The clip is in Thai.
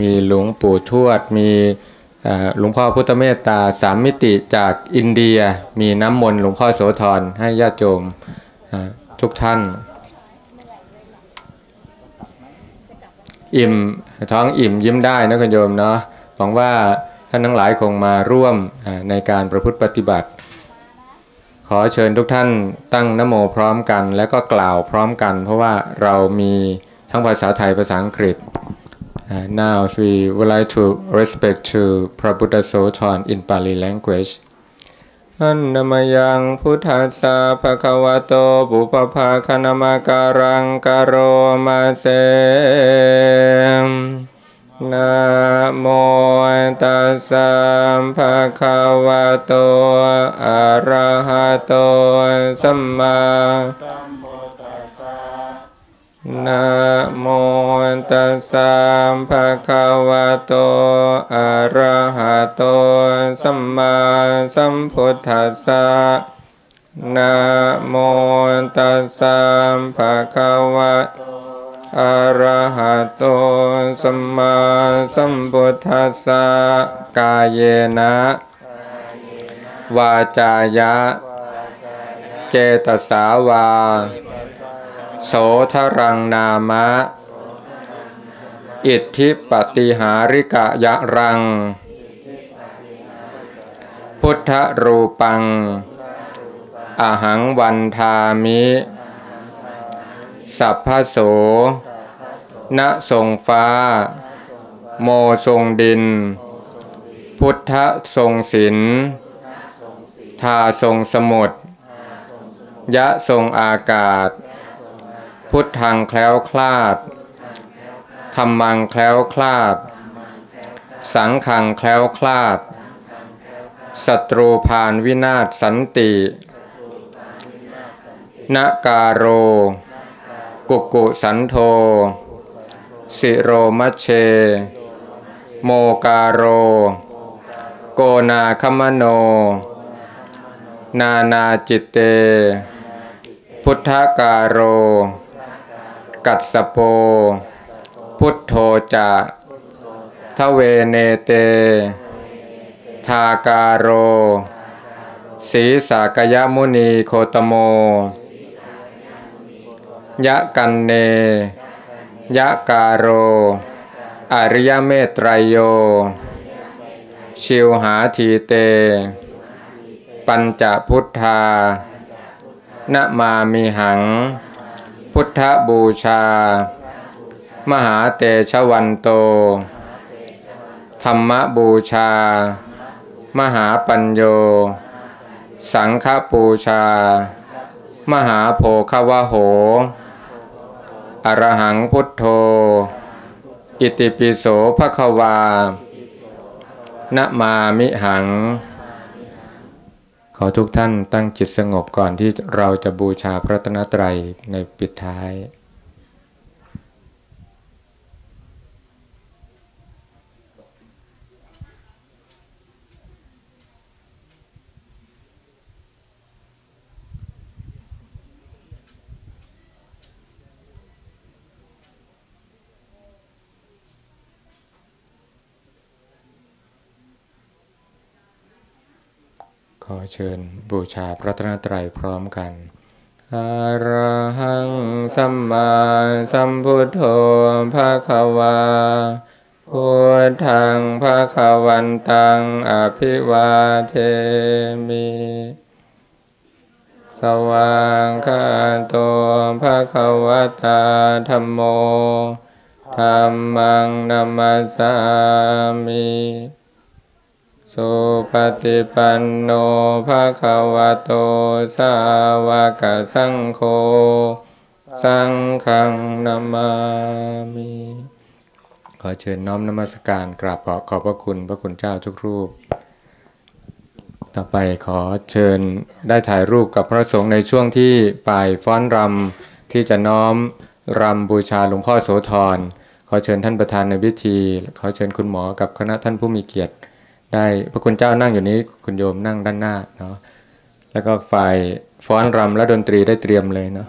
มีหลวงปู่ทวด มีหลวงพ่อพุทธเมตตาสามมิติจากอินเดีย มีน้ำมนต์หลวงพ่อโสธรให้ญาติโยมทุกท่าน อิ่มท้องอิ่มยิ้มได้นะคุณโยมเนาะหวังว่าท่านทั้งหลายคงมาร่วมในการประพฤติปฏิบัติ ขอเชิญทุกท่านตั้งนโมพร้อมกัน และก็กล่าวพร้อมกัน เพราะว่าเรามีทั้งภาษาไทยภาษาอังกฤษ Uh, now we would like to respect to Prabhupada Sotan in Pali language. อันนมยังพุทธัสสะภะคะวะโตปุปภาคณมาการังกโรมาเสนะโมตัสสะภะคะวะโตอะระหะโตสัมมานะโม ตัสสะภะคะวะโต อะระหะโต สัมมาสัมพุทธัสสะนะโมตัสสะภะคะวะอะระหะโต สัมมาสัมพุทธัสสะกายเยนะ วาจายะ เจตสาวา โสทรังนามะ อิทธิปฏิหาริกะยะรัง พุทธรูปัง อหังวันทามิ สัพพโส ณทรงฟ้า โมทรงดิน พุทธทรงศิลทาทรงสมุทรยะทรงอากาศ พุทธังแคล้วคลาด ธรรมังแคล้วคลาด สังขังแคล้วคลาด ศัตรูผ่านวินาศสันตินาการโร กุกุสันโท สิโรมเช โมการโร โกนาคมโน นานาจิตเต พุทธการโร กัสโป พุทโธจะทเวเนเต ทาการโรสีสากยมุนีโคตโม ยะกันเน ยะการโร อริยเมตรยโย ชิวหาทีเต ปัญจพุทธานมามีหัง พุทธบูชา มหาเตชวันโต ธรรมบูชา มหาปัญโย สังฆบูชา มหาโพควะโห อรหังพุทโธ อิติปิโสภควานะมามิหัง ขอทุกท่านตั้งจิตสงบก่อนที่เราจะบูชาพระตนตรัยในปิดท้าย อเชิญบูชาพระตนตรัยพร้อมกันอะระหังสัมมาสัมพุทโธภะคะวาพุทธังภะคะวันตังอภิวาเทมิสวางคาโตภะคะวตาธรรมโมธรรมังนัมสามิ สุปฏิปันโนภาควะโตสาวกสังโฆสังฆังนามามิขอเชิญน้อมนมัสการกราบขอบพระคุณพระคุณเจ้าทุกรูป ต่อไปขอเชิญได้ถ่ายรูปกับพระสงฆ์ในช่วงที่ปลายฟ้อนรำที่จะน้อมรำบูชาหลวงพ่อโสธร ขอเชิญท่านประธานในพิธี ขอเชิญคุณหมอกับคณะท่านผู้มีเกียรติ ได้พระคุณเจ้านั่งอยู่นี้คุณโยมนั่งด้านหน้าเนาะแล้วก็ฝ่ายฟ้อนรำและดนตรีได้เตรียมเลยเนาะ